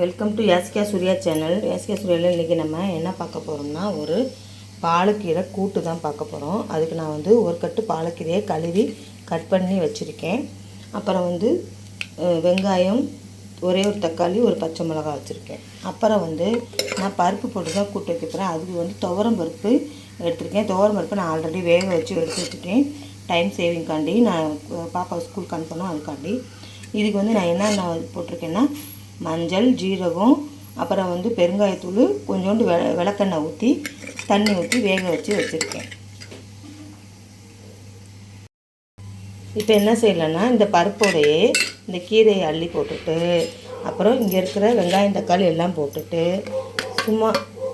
Welcome to Yaskiya Surya channel Yaskiya சூர்யாவில் இன்றைக்கி நம்ம என்ன பார்க்க போகிறோம்னா ஒரு பாலக்கீரை கூட்டு தான் பார்க்க போகிறோம் அதுக்கு நான் வந்து ஒரு கட்டு பாலக்கீரையை கழுவி கட் பண்ணி வச்சுருக்கேன். அப்புறம் வந்து வெங்காயம் ஒரே ஒரு தக்காளி ஒரு பச்சை மிளகாய் வச்சுருக்கேன். அப்புறம் வந்து நான் பருப்பு போட்டு தான் கூட்டு வைக்க போகிறேன் அதுக்கு வந்து துவரம் பருப்பு எடுத்திருக்கேன். துவரம் பருப்பு நான் ஆல்ரெடி வேக வச்சு எடுத்து வச்சுட்டேன் டைம் சேவிங்காண்டி நான் பாப்பா ஸ்கூலுக்கு அனுப்பணும் அதுக்காண்டி. இதுக்கு வந்து நான் என்னென்ன போட்டிருக்கேன்னா மஞ்சள் ஜீரகம் அப்புறம் வந்து பெருங்காயத்தூள் கொஞ்சோண்டு வெ விளக்கெண்ணெய் ஊற்றி தண்ணி ஊற்றி வேக வச்சு வச்சுருக்கேன். இப்போ என்ன செய்யலைன்னா இந்த பருப்போடையே இந்த கீரையை அள்ளி போட்டுட்டு அப்புறம் இங்கே இருக்கிற வெங்காயம் தக்காளி எல்லாம் போட்டுட்டு சும்மா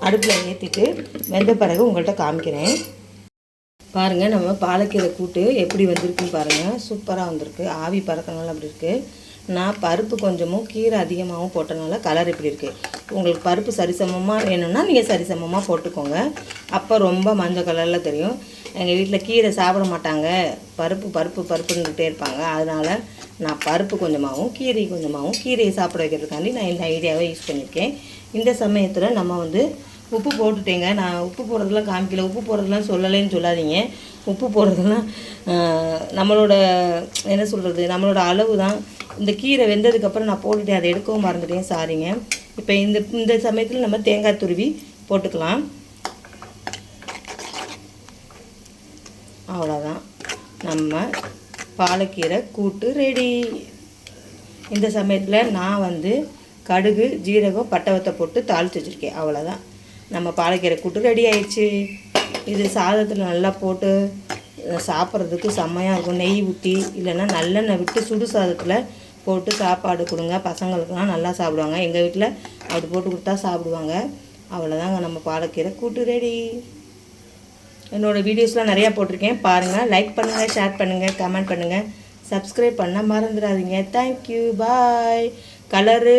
அடுப்பில் ஏற்றிட்டு வெந்த பிறகு உங்கள்கிட்ட காமிக்கிறேன். பாருங்கள் நம்ம பாலக்கீரை கூட்டு எப்படி வந்திருக்குன்னு பாருங்கள் சூப்பராக வந்திருக்கு. ஆவி பறக்கனால அப்படி இருக்குது நான் பருப்பு கொஞ்சமும் கீரை அதிகமாகவும் போட்டனால கலர் இப்படி இருக்குது உங்களுக்கு பருப்பு சரிசமமாக வேணும்னா நீங்கள் சரிசமமாக போட்டுக்கோங்க. அப்போ ரொம்ப மஞ்சள் கலரில் தெரியும். எங்கள் வீட்டில் கீரை சாப்பிட மாட்டாங்க. பருப்பு பருப்பு பருப்புன்னுட்டே இருப்பாங்க. அதனால் நான் பருப்பு கொஞ்சமாகவும் கீரை கொஞ்சமாகவும் கீரையை சாப்பிட வைக்கிறதுக்காண்டி நான் இந்த ஐடியாவை யூஸ் பண்ணியிருக்கேன். இந்த சமயத்தில் நம்ம வந்து உப்பு போட்டுட்டேங்க. நான் உப்பு போடுறதெல்லாம் காமிக்கல. உப்பு போடுறதெல்லாம் சொல்லலைன்னு சொல்லாதீங்க. உப்பு போடுறதெல்லாம் நம்மளோட என்ன சொல்கிறது நம்மளோட அளவு தான் இந்த கீரை வெந்ததுக்கப்புறம் நான் போட்டுட்டேன். அதை எடுக்கவும் மறந்துட்டேன். சாரிங்க. இப்போ இந்த இந்த சமயத்தில் நம்ம தேங்காய் துருவி போட்டுக்கலாம். அவ்வளோதான் நம்ம பாலக்கீரை கூட்டு ரெடி இந்த சமயத்தில் நான் வந்து கடுகு ஜீரகம் பட்டவத்தை போட்டு தாளித்து வச்சுருக்கேன். அவ்வளோதான் நம்ம பாலக்கீரை கூட்டு ரெடி ஆயிடுச்சு. இது சாதத்தில் நல்லா போட்டு சாப்பிட்றதுக்கு செம்மையாக இருக்கும். நெய் ஊற்றி இல்லைன்னா நல்லெண்ணெய் விட்டு சுடு சாதத்தில் போட்டு சாப்பாடு கொடுங்க. பசங்களுக்கெல்லாம் நல்லா சாப்பிடுவாங்க. எங்கள் வீட்டில் அப்படி போட்டு கொடுத்தா சாப்பிடுவாங்க. அவ்வளோதாங்க நம்ம பாலக்கீரை கூட்டு ரெடி என்னோடய வீடியோஸ்லாம் நிறையா போட்டிருக்கேன். பாருங்கள் லைக் பண்ணுங்கள் ஷேர் பண்ணுங்கள் கமெண்ட் பண்ணுங்கள் சப்ஸ்கிரைப் பண்ண மறந்துடாதீங்க. தேங்க்யூ பாய் கலரு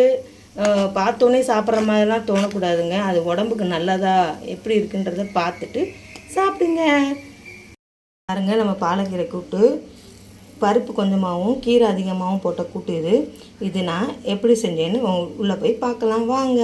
பார்த்தோன்னே சாப்பிட்ற மாதிரிலாம் தோணக்கூடாதுங்க. அது உடம்புக்கு நல்லதா எப்படி இருக்குன்றத பார்த்துட்டு சாப்பிடுங்க. பாருங்கள் நம்ம பாலக்கீரை கூட்டு பருப்பு கொஞ்சமாகவும் கீரை அதிகமாகவும் போட்ட கூட்டு இது. இது நான் எப்படி செஞ்சேன்னு உள்ளே போய் பார்க்கலாம். வாங்க.